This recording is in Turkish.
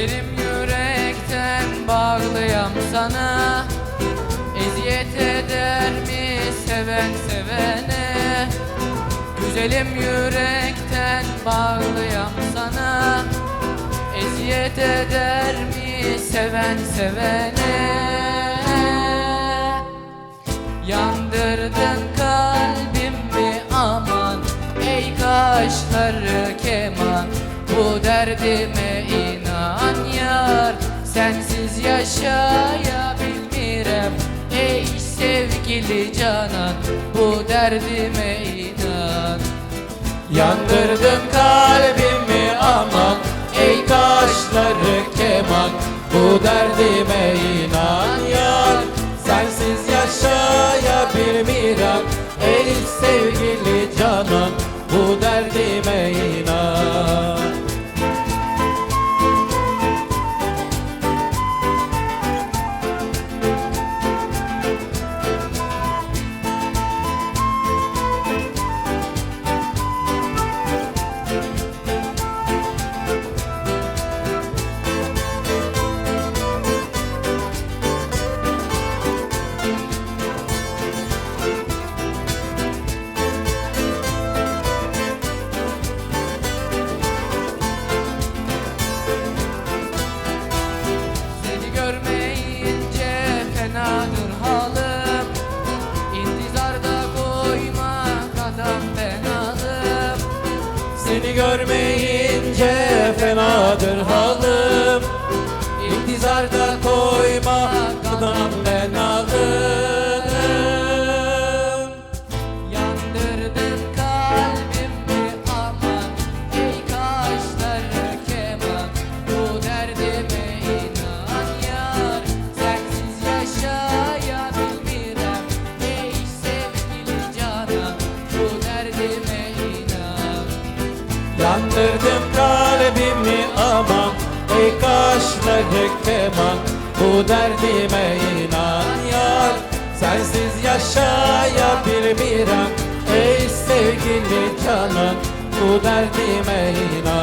Güzelim yürekten bağlıyam sana. Eziyet eder mi seven sevene? Güzelim yürekten bağlıyam sana. Eziyet eder mi seven sevene? Yandırdın kalbimi aman? Ey kaşları keman Bu derdime yar Sensiz yaşayabilmirem. Ey sevgili canan Bu derdime inan. Yandırdın kalbimi aman Ey kaşları keman. Bu derdime İntizarda koyma kadam ben alım Yandırdın kalbimi aman Ey kaşları keman. Bu derdime inan yar Sensiz yaşayabilmirem Ey sevgili canan Bu derdime inan. Yandırdım kalbimi aman Ey kaşları keman Bu derdime inan yar. Sensiz yaşayabilmirem Ey sevgili canan Bu derdime inan